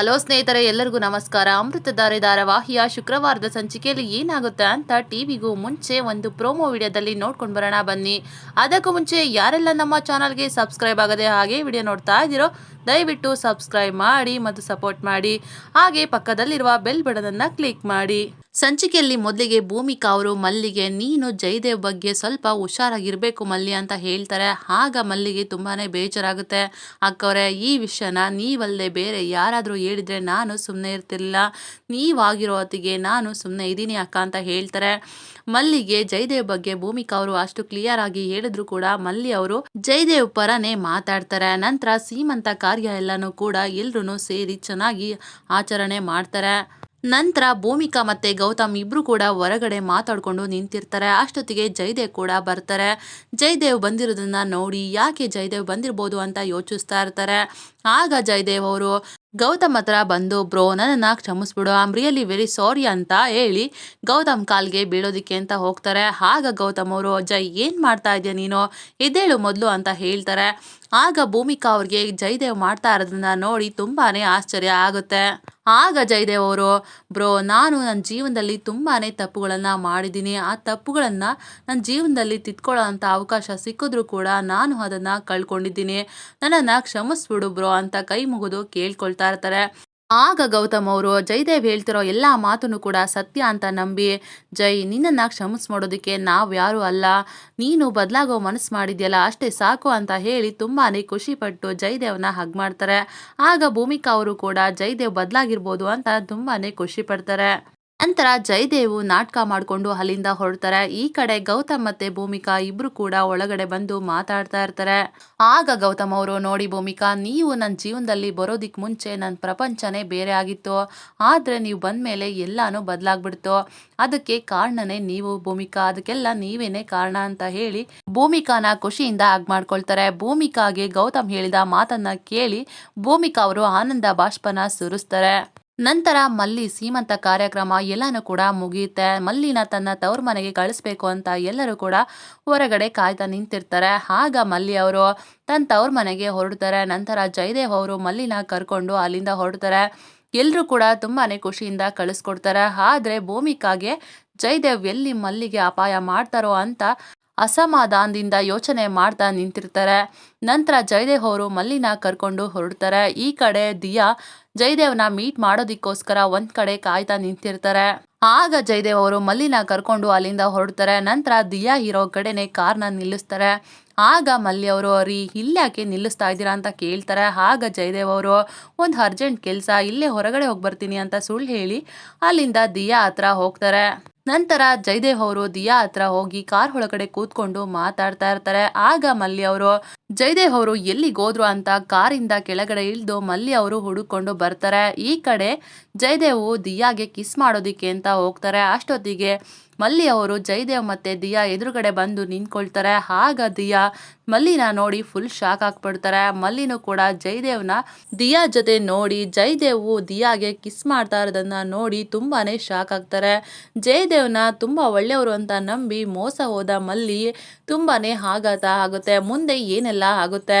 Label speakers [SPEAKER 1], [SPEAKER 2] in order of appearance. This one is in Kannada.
[SPEAKER 1] ಹಲೋ ಸ್ನೇಹಿತರೆ, ಎಲ್ಲರಿಗೂ ನಮಸ್ಕಾರ. ಅಮೃತಧಾರೆ ಧಾರಾವಾಹಿಯ ಶುಕ್ರವಾರದ ಸಂಚಿಕೆಯಲ್ಲಿ ಏನಾಗುತ್ತೆ ಅಂತ ಟಿವಿಗೂ ಮುಂಚೆ ಒಂದು ಪ್ರೋಮೋ ವಿಡಿಯೋದಲ್ಲಿ ನೋಡ್ಕೊಂಡು ಬರೋಣ ಬನ್ನಿ. ಅದಕ್ಕೂ ಮುಂಚೆ ಯಾರೆಲ್ಲ ನಮ್ಮ ಚಾನಲ್ಗೆ ಸಬ್ಸ್ಕ್ರೈಬ್ ಆಗದೆ ಹಾಗೆ ವಿಡಿಯೋ ನೋಡ್ತಾ ಇದ್ದೀರೋ, ದಯವಿಟ್ಟು ಸಬ್ಸ್ಕ್ರೈಬ್ ಮಾಡಿ ಮತ್ತು ಸಪೋರ್ಟ್ ಮಾಡಿ. ಹಾಗೆ ಪಕ್ಕದಲ್ಲಿರುವ ಬೆಲ್ ಬಡದನ್ನು ಕ್ಲಿಕ್ ಮಾಡಿ. ಸಂಚಿಕೆಯಲ್ಲಿ ಮೊದಲಿಗೆ ಭೂಮಿಕಾ ಅವರು ಮಲ್ಲಿಗೆ, ನೀನು ಜಯದೇವ್ ಬಗ್ಗೆ ಸ್ವಲ್ಪ ಹುಷಾರಾಗಿರಬೇಕು ಮಲ್ಲಿ ಅಂತ ಹೇಳ್ತಾರೆ. ಆಗ ಮಲ್ಲಿಗೆ ತುಂಬಾ ಬೇಜಾರಾಗುತ್ತೆ. ಅಕ್ಕವ್ರೆ, ಈ ವಿಷಯನ ನೀವಲ್ಲದೆ ಬೇರೆ ಯಾರಾದರೂ ಹೇಳಿದರೆ ನಾನು ಸುಮ್ಮನೆ ಇರ್ತಿರಲಿಲ್ಲ. ನೀವಾಗಿರೋ ಹೊತ್ತಿಗೆ ನಾನು ಸುಮ್ಮನೆ ಇದ್ದೀನಿ ಅಕ್ಕ ಅಂತ ಹೇಳ್ತಾರೆ. ಮಲ್ಲಿಗೆ ಜಯದೇವ್ ಬಗ್ಗೆ ಭೂಮಿಕಾ ಅವರು ಅಷ್ಟು ಕ್ಲಿಯರ್ ಆಗಿ ಹೇಳಿದ್ರು ಕೂಡ ಮಲ್ಲಿ ಅವರು ಜಯದೇವ್ ಪರನೇ ಮಾತಾಡ್ತಾರೆ. ನಂತರ ಸೀಮಂತ ಕಾರ್ಯ ಎಲ್ಲನೂ ಕೂಡ ಎಲ್ಲರೂ ಸೇರಿ ಚೆನ್ನಾಗಿ ಆಚರಣೆ ಮಾಡ್ತಾರೆ. ನಂತರ ಭೂಮಿಕಾ ಮತ್ತೆ ಗೌತಮ್ ಇಬ್ರು ಕೂಡ ಹೊರಗಡೆ ಮಾತಾಡ್ಕೊಂಡು ನಿಂತಿರ್ತಾರೆ. ಅಷ್ಟೊತ್ತಿಗೆ ಜಯದೇವ್ ಕೂಡ ಬರ್ತಾರೆ. ಜಯದೇವ್ ಬಂದಿರೋದನ್ನ ನೋಡಿ ಯಾಕೆ ಜಯದೇವ್ ಬಂದಿರ್ಬೋದು ಅಂತ ಯೋಚಿಸ್ತಾ ಇರ್ತಾರೆ. ಆಗ ಜಯದೇವ್ ಅವರು, ಗೌತಮ್ ಹತ್ರ ಬಂದು ಬ್ರೋ, ನನ್ನನ್ನು ಕ್ಷಮಿಸ್ಬಿಡು. ಆಮ್ ರಿಯಲಿ ವೆರಿ ಸಾರಿ ಅಂತ ಹೇಳಿ ಗೌತಮ್ ಕಾಲ್ಗೆ ಬೀಳೋದಿಕ್ಕೆ ಅಂತ ಹೋಗ್ತಾರೆ. ಆಗ ಗೌತಮ್ ಅವರು ಜೈ ಏನು ಮಾಡ್ತಾ ಇದೆಯಾ ನೀನು? ಎದ್ದೇಳು ಮೊದಲು ಅಂತ ಹೇಳ್ತಾರೆ. ಆಗ ಭೂಮಿಕಾ ಅವ್ರಿಗೆ ಜಯದೇವ್ ಮಾಡ್ತಾ ಇರೋದನ್ನ ನೋಡಿ ತುಂಬಾನೇ ಆಶ್ಚರ್ಯ ಆಗುತ್ತೆ. ಆಗ ಜಯದೇವ್ ಅವರು, ಬ್ರೋ, ನಾನು ನನ್ನ ಜೀವನದಲ್ಲಿ ತುಂಬಾ ತಪ್ಪುಗಳನ್ನು ಮಾಡಿದ್ದೀನಿ. ಆ ತಪ್ಪುಗಳನ್ನು ನನ್ನ ಜೀವನದಲ್ಲಿ ತಿದ್ಕೊಳ್ಳೋ ಅಂಥ ಅವಕಾಶ ಸಿಕ್ಕಿದ್ರು ಕೂಡ ನಾನು ಅದನ್ನು ಕಳ್ಕೊಂಡಿದ್ದೀನಿ. ನನ್ನನ್ನು ಕ್ಷಮಿಸ್ಬಿಡು ಬ್ರೋ ಅಂತ ಕೈ ಮುಗಿದು ಕೇಳ್ಕೊಳ್ತಾ ಇರ್ತಾರೆ. ಆಗ ಗೌತಮ್ ಅವರು, ಜಯದೇವ್ ಹೇಳ್ತಿರೋ ಎಲ್ಲ ಮಾತನ್ನು ಕೂಡ ಸತ್ಯ ಅಂತ ನಂಬಿ, ಜೈ ನಿನ್ನನ್ನು ಕ್ಷಮಿಸ್ ಮಾಡೋದಕ್ಕೆ ನಾವು ಯಾರೂ ಅಲ್ಲ. ನೀನು ಬದಲಾಗೋ ಮನಸ್ಸು ಮಾಡಿದ್ಯಲ್ಲ, ಅಷ್ಟೇ ಸಾಕು ಅಂತ ಹೇಳಿ ತುಂಬಾ ಖುಷಿಪಟ್ಟು ಜಯದೇವ್ನ ಹಗ್ ಮಾಡ್ತಾರೆ. ಆಗ ಭೂಮಿಕಾ ಅವರು ಕೂಡ, ಜಯದೇವ್ ಬದಲಾಗಿರ್ಬೋದು ಅಂತ ತುಂಬಾ ಖುಷಿ ಪಡ್ತಾರೆ ನಂತರ ಜಯದೇವು ನಾಟಕ ಮಾಡಿಕೊಂಡು ಅಲ್ಲಿಂದ ಹೊರಡ್ತಾರೆ. ಈ ಕಡೆ ಗೌತಮ್ ಮತ್ತೆ ಭೂಮಿಕಾ ಇಬ್ರು ಕೂಡ ಒಳಗಡೆ ಬಂದು ಮಾತಾಡ್ತಾ ಇರ್ತಾರೆ. ಆಗ ಗೌತಮ್ ಅವರು, ನೋಡಿ ಭೂಮಿಕಾ, ನೀವು ನನ್ನ ಜೀವನದಲ್ಲಿ ಬರೋದಿಕ್ ಮುಂಚೆ ನನ್ನ ಪ್ರಪಂಚನೇ ಬೇರೆ ಆಗಿತ್ತು. ಆದ್ರೆ ನೀವು ಬಂದ ಮೇಲೆ ಎಲ್ಲಾನು ಬದಲಾಗ್ಬಿಡ್ತು. ಅದಕ್ಕೆ ಕಾರಣನೇ ನೀವು ಭೂಮಿಕಾ. ಅದಕ್ಕೆಲ್ಲ ನೀವೇನೆ ಕಾರಣ ಅಂತ ಹೇಳಿ ಭೂಮಿಕಾನ ಖುಷಿಯಿಂದ ಆಗ್ ಮಾಡ್ಕೊಳ್ತಾರೆ. ಭೂಮಿಕಾಗೆ ಗೌತಮ್ ಹೇಳಿದ ಮಾತನ್ನ ಕೇಳಿ ಭೂಮಿಕಾ ಅವರು ಆನಂದ ಬಾಷ್ಪನ ಸುರಿಸ್ತಾರೆ. ನಂತರ ಮಲ್ಲಿ ಸೀಮಂತ ಕಾರ್ಯಕ್ರಮ ಎಲ್ಲನೂ ಕೂಡ ಮುಗಿಯುತ್ತೆ. ಮಲ್ಲಿನ ತನ್ನ ತವ್ರ ಮನೆಗೆ ಕಳಿಸ್ಬೇಕು ಅಂತ ಎಲ್ಲರೂ ಕೂಡ ಹೊರಗಡೆ ಕಾಯ್ತಾ ನಿಂತಿರ್ತಾರೆ. ಆಗ ಮಲ್ಲಿ ಅವರು ತನ್ನ ತವ್ರ ಮನೆಗೆ ಹೊರಡ್ತಾರೆ. ನಂತರ ಜಯದೇವ್ ಅವರು ಮಲ್ಲಿನ ಕರ್ಕೊಂಡು ಅಲ್ಲಿಂದ ಹೊರಡ್ತಾರೆ. ಎಲ್ಲರೂ ಕೂಡ ತುಂಬಾ ಖುಷಿಯಿಂದ ಕಳಿಸ್ಕೊಡ್ತಾರೆ. ಆದರೆ ಭೂಮಿಕಾಗೆ ಜಯದೇವ್ ಎಲ್ಲಿ ಮಲ್ಲಿಗೆ ಅಪಾಯ ಮಾಡ್ತಾರೋ ಅಂತ ಅಸಮಾಧಾನದಿಂದ ಯೋಚನೆ ಮಾಡ್ತಾ ನಿಂತಿರ್ತಾರೆ. ನಂತರ ಜಯದೇವ್ ಅವರು ಮಲ್ಲಿನ ಕರ್ಕೊಂಡು ಹೊರಡ್ತಾರೆ. ಈ ಕಡೆ ದಿಯಾ ಜಯದೇವ್ನ ಮೀಟ್ ಮಾಡೋದಿಕ್ಕೋಸ್ಕರ ಒಂದ್ ಕಡೆ ಕಾಯ್ತಾ ನಿಂತಿರ್ತಾರೆ. ಆಗ ಜಯದೇವ್ ಅವರು ಮಲ್ಲಿನ ಕರ್ಕೊಂಡು ಅಲ್ಲಿಂದ ಹೊರಡ್ತಾರೆ. ನಂತರ ದಿಯಾ ಇರೋ ಕಡೆನೆ ಕಾರ್ನ ನಿಲ್ಲಿಸ್ತಾರೆ. ಆಗ ಮಲ್ಲಿ ಅವರು, ರೀ ಇಲ್ಲಾಕೆ ನಿಲ್ಲಿಸ್ತಾ ಇದ್ದೀರಾ ಅಂತ ಕೇಳ್ತಾರೆ. ಆಗ ಜಯದೇವ್ ಅವರು, ಒಂದು ಅರ್ಜೆಂಟ್ ಕೆಲಸ, ಇಲ್ಲೇ ಹೊರಗಡೆ ಹೋಗಿ ಬರ್ತೀನಿ ಅಂತ ಸುಳ್ಳು ಹೇಳಿ ಅಲ್ಲಿಂದ ದಿಯಾ ಹತ್ರ ಹೋಗ್ತಾರೆ. ನಂತರ ಜಯದೇವ್ ಅವರು ದಿಯಾ ಹತ್ರ ಹೋಗಿ ಕಾರ್ ಒಳಗಡೆ ಕೂತ್ಕೊಂಡು ಮಾತಾಡ್ತಾ ಇರ್ತಾರೆ. ಆಗ ಮಲ್ಲಿ ಅವರು, ಜಯದೇವ್ ಅವರು ಎಲ್ಲಿಗೆ ಹೋದ್ರು ಅಂತ ಕಾರಿಂದ ಕೆಳಗಡೆ ಇಳಿದು ಮಲ್ಲಿ ಅವರು ಹುಡುಕೊಂಡು ಬರ್ತಾರೆ. ಈ ಕಡೆ ಜಯದೇವ್ ದಿಯಾಗೆ ಕಿಸ್ ಮಾಡೋದಿಕ್ಕೆ ಅಂತ ಹೋಗ್ತಾರೆ. ಅಷ್ಟೊತ್ತಿಗೆ ಮಲ್ಲಿ ಅವರು, ಜಯದೇವ್ ಮತ್ತೆ ದಿಯಾ ಎದುರುಗಡೆ ಬಂದು ನಿಂತ್ಕೊಳ್ತಾರೆ. ಆಗ ದಿಯಾ ಮಲ್ಲಿನ ನೋಡಿ ಫುಲ್ ಶಾಕ್ ಹಾಕ್ಬಿಡ್ತಾರೆ ಮಲ್ಲಿನೂ ಕೂಡ ಜಯದೇವ್ನ ದಿಯಾ ಜೊತೆ ನೋಡಿ, ಜಯದೇವ್ ದಿಯಾಗೆ ಕಿಸ್ ಮಾಡ್ತಾ ಇರೋದನ್ನ ನೋಡಿ ತುಂಬಾನೇ ಶಾಕ್ ಆಗ್ತಾರೆ. ಜಯದೇವ್ನ ತುಂಬಾ ಒಳ್ಳೆಯವರು ಅಂತ ನಂಬಿ ಮೋಸ ಹೋದ ಮಲ್ಲಿ ತುಂಬಾ ಆಘಾತ ಆಗುತ್ತೆ. ಮುಂದೆ ಏನೆಲ್ಲ ಆಗುತ್ತೆ?